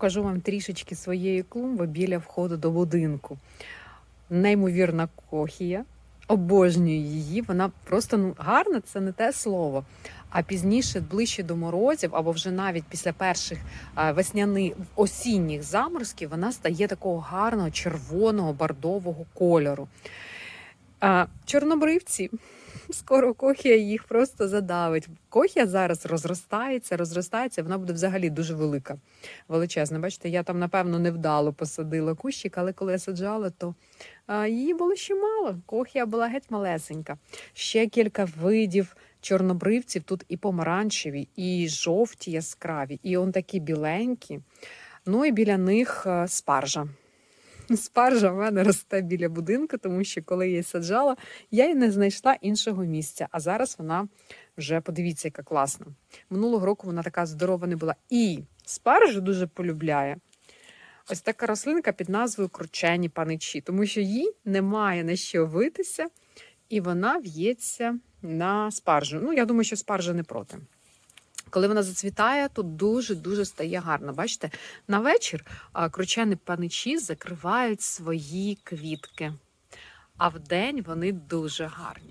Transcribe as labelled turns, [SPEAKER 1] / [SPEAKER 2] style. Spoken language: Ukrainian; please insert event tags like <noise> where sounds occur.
[SPEAKER 1] покажу вам трішечки своєї клумби біля входу до будинку. Неймовірна кохія. Обожнюю її. Вона просто ну гарна, це не те слово. А пізніше, ближче до морозів, або вже навіть після перших весняних осінніх заморозків, вона стає такого гарного червоного бордового кольору. Чорнобривці. <laughs> Скоро кохія їх просто задавить. Кохія зараз розростається, розростається, вона буде взагалі дуже велика, величезна. Бачите, я там, напевно, невдало посадила кущик, але коли я саджала, то а, її було ще мало. Кохія була геть малесенька. Ще кілька видів чорнобривців, тут і помаранчеві, і жовті яскраві, і он такі біленькі. Ну і біля них спаржа. Спаржа в мене росте біля будинку, тому що коли я її саджала, я й не знайшла іншого місця. А зараз вона вже подивіться, яка класна. Минулого року вона така здорова не була. І спаржу дуже полюбляє. Ось така рослинка під назвою кручені паничі, тому що їй немає на що витися, і вона в'ється на спаржу. Ну, я думаю, що спаржа не проти. Коли вона зацвітає, то дуже-дуже стає гарно. Бачите, на вечір кручені паничі закривають свої квітки, а вдень вони дуже гарні.